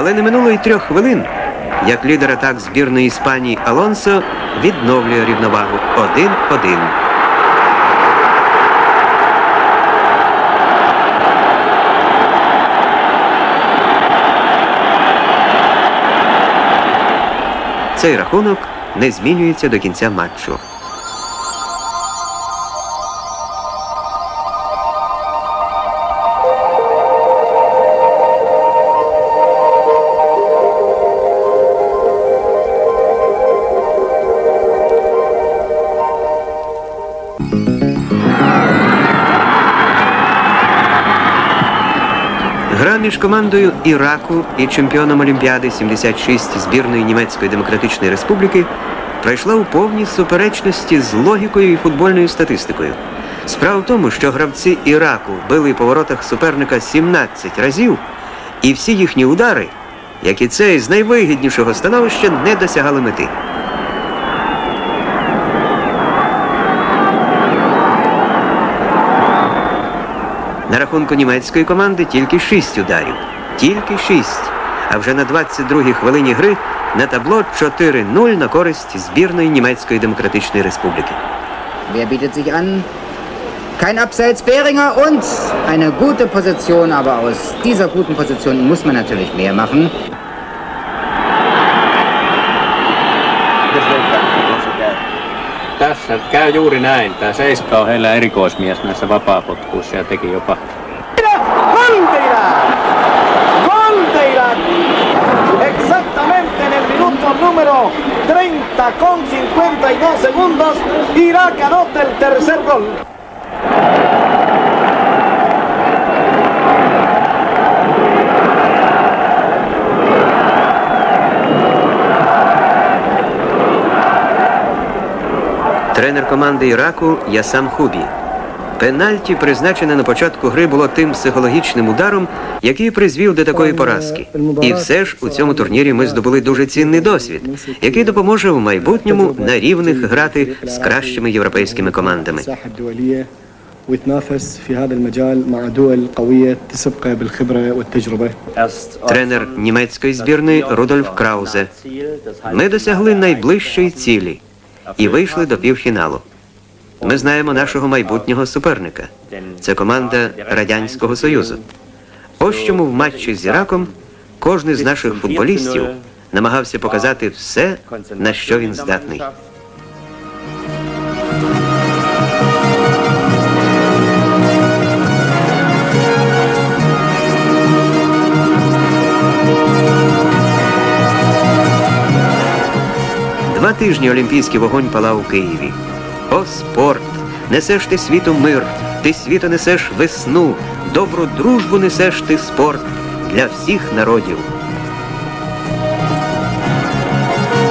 Але не минуло й трьох хвилин, як лідер атак збірної Іспанії Алонсо відновлює рівновагу 1-1. Цей рахунок не змінюється до кінця матчу. Гра між командою Іраку і чемпіоном Олімпіади 76 збірної Німецької Демократичної Республіки пройшла у повній суперечності з логікою і футбольною статистикою. Справа в тому, що гравці Іраку били по воротах суперника 17 разів, і всі їхні удари, як і цей з найвигіднішого становища, не досягали мети. На рахунку німецької команди тільки 6 ударів. Тільки 6. А вже на 22-й хвилині гри на табло 4-0 на користь збірної Німецької Демократичної Республіки. Wer bietet sich an? Kein Abseits Behringer und eine gute Position, aber aus dieser guten Position muss man natürlich mehr machen. Tässä käy juuri näin. Tämä Seiska on heillä erikoismies näissä vapaapotkuissa ja teki jopa ¡Gol de Irak! ¡Gol de Irak! Exactamente en el minuto número 30 con 52 segundos, Irak anota el tercer gol. Тренер команди Іраку Ясам Хубі. Пенальті, призначене на початку гри, було тим психологічним ударом, який призвів до такої поразки. І все ж у цьому турнірі ми здобули дуже цінний досвід, який допоможе в майбутньому на рівних грати з кращими європейськими командами. Тренер німецької збірної Рудольф Краузе. Ми досягли найближчої цілі і вийшли до півфіналу. Ми знаємо нашого майбутнього суперника. Це команда Радянського Союзу. Ось чому в матчі з Іраком кожен з наших футболістів намагався показати все, на що він здатний. Тижні олімпійський вогонь палав у Києві. О, спорт! Несеш ти світу мир, ти світу несеш весну, добру дружбу несеш ти спорт для всіх народів.